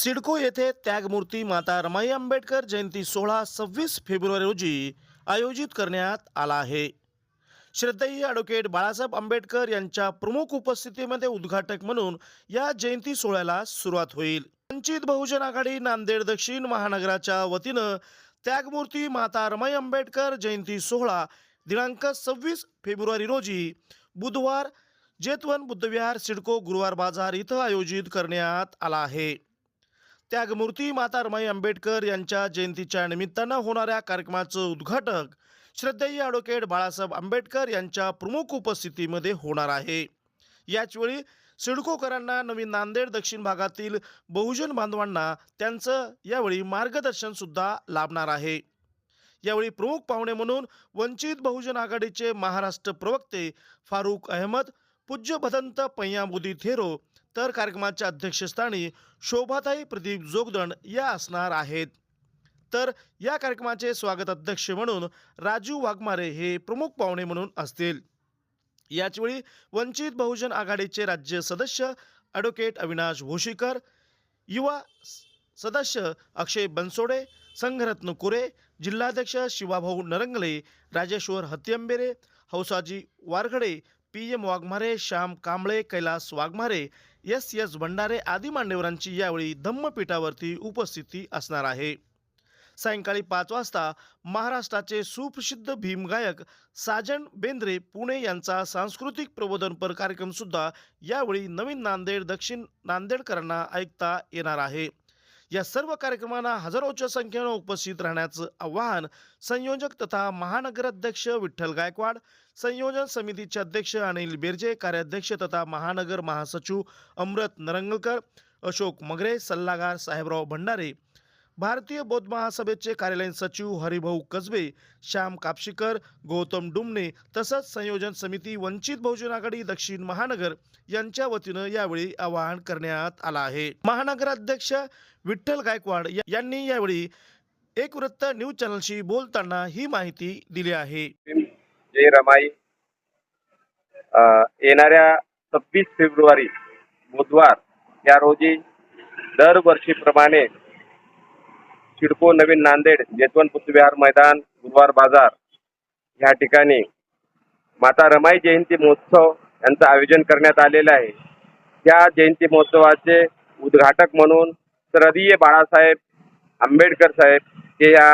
सिडको येथे त्यागमूर्ती माता रमाई आंबेडकर जयंती सोहळा सव्वीस फेब्रुवारी रोजी आयोजित करण्यात आला आहे. श्रद्धेय ॲडव्होकेट बाळासाहेब आंबेडकर यांच्या प्रमुख उपस्थितीमध्ये उद्घाटक म्हणून या जयंती सोहळ्याला सुरुवात होईल. वंचित बहुजन आघाडी नांदेड दक्षिण महानगराच्या वतीनं त्यागमूर्ती माता रमाई आंबेडकर जयंती सोहळा दिनांक सव्वीस फेब्रुवारी रोजी बुधवार जेतवन बुद्धविहार सिडको गुरुवार बाजार इथं आयोजित करण्यात आला आहे. त्यागमूर्ती माता रमाई आंबेडकर यांच्या जयंतीच्या निमित्तानं होणाऱ्या कार्यक्रमाचं उद्घाटक श्रद्धेय ॲडव्होकेट बाळासाहेब आंबेडकर यांच्या प्रमुख उपस्थितीमध्ये होणार आहे. याचवेळी सिडकोकरांना नवीन नांदेड दक्षिण भागातील बहुजन बांधवांना त्यांचं यावेळी मार्गदर्शनसुद्धा लाभणार आहे. यावेळी प्रमुख पाहुणे म्हणून वंचित बहुजन आघाडीचे महाराष्ट्र प्रवक्ते फारूक अहमद पूज्य भदंत पय्यामुदी थेरो तर कार्यक्रमाच्या अध्यक्षस्थानी शोभाताई प्रदीप जोगदंड या असणार आहेत. तर या कार्यक्रमाचे स्वागत अध्यक्ष म्हणून राजू वाघमारे हे प्रमुख पाहुणे म्हणून असतील. याचवेळी वंचित बहुजन आघाडीचे राज्य सदस्य ॲडव्होकेट अविनाश भोशीकर युवा सदस्य अक्षय बनसोडे संघरत्न कुरे जिल्हाध्यक्ष Shivabhau Narangale Rajeshwar Hatyambere Hausaji Warghade P M Waghmare Shyam Kamble Kailas Waghmare S S Bhandare आदी मान्यवरांची यावेळी धम्मपीठावरती उपस्थिती असणार आहे. सायंकाळी पाच वाजता महाराष्ट्राचे सुप्रसिद्ध भीमगायक साजन बेंद्रे पुणे यांचा सांस्कृतिक प्रबोधनपर कार्यक्रमसुद्धा यावेळी नवीन नांदेड दक्षिण नांदेडकरांना ऐकता येणार आहे. या सर्व कार्यक्रमांना हजारोच्या संख्येनं उपस्थित राहण्याचं आवाहन संयोजक तथा महानगराध्यक्ष विठ्ठल गायकवाड संयोजन समितीचे अध्यक्ष अनिल बेर्जे कार्याध्यक्ष तथा महानगर महासचिव अमृत नरंगलकर अशोक मगरे सल्लागार साहेबराव भंडारे भारतीय बौद्ध महासभेचे कार्यालयीन सचिव हरिभाऊ कसबे श्याम कापशीकर गौतम डुमणे तसंच संयोजन समिती वंचित बहुजन आघाडी दक्षिण महानगर यांच्या वतीनं यावेळी आवाहन करण्यात आलं आहे. महानगराध्यक्ष विठ्ठल गायकवाड यांनी यावेळी एक वृत्त न्यूज चॅनलशी बोलताना ही माहिती दिली आहे. जय रमाई. येणाऱ्या सव्वीस फेब्रुवारी बुधवार या रोजी दरवर्षीप्रमाणे सिडको नवीन नांदेड जेतवन बुद्धविहार मैदान गुरुवार बाजार. ह्या ठिकाणी माता रमाई जयंती महोत्सव यांचं आयोजन करण्यात आलेलं आहे. त्या जयंती महोत्सवाचे उद्घाटक म्हणून श्रद्धेय बाळासाहेब आंबेडकर साहेब हे या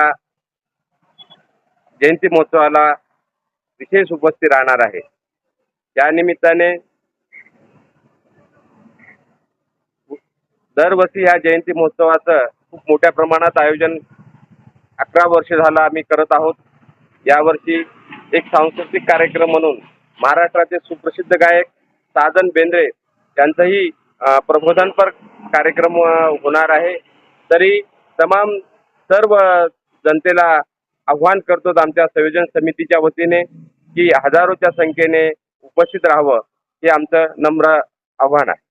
जयंती महोत्सवाला विशेष उपस्थित राहणार आहे. त्या निमित्ताने दरवर्षी ह्या जयंती महोत्सवाचं खूप मोठ्या प्रमाणात आयोजन अकरा वर्ष झालं आम्ही करत आहोत. यावर्षी एक सांस्कृतिक कार्यक्रम म्हणून महाराष्ट्राचे सुप्रसिद्ध गायक साजन बेंद्रे यांचंही प्रबोधनपर कार्यक्रम होणार आहे. तरी तमाम सर्व जनतेला आव्हान करतो आमच्या संयोजन समितीच्या वतीने की हजारोच्या संख्येने उपस्थित राहावं हे आमचं नम्र आव्हान आहे.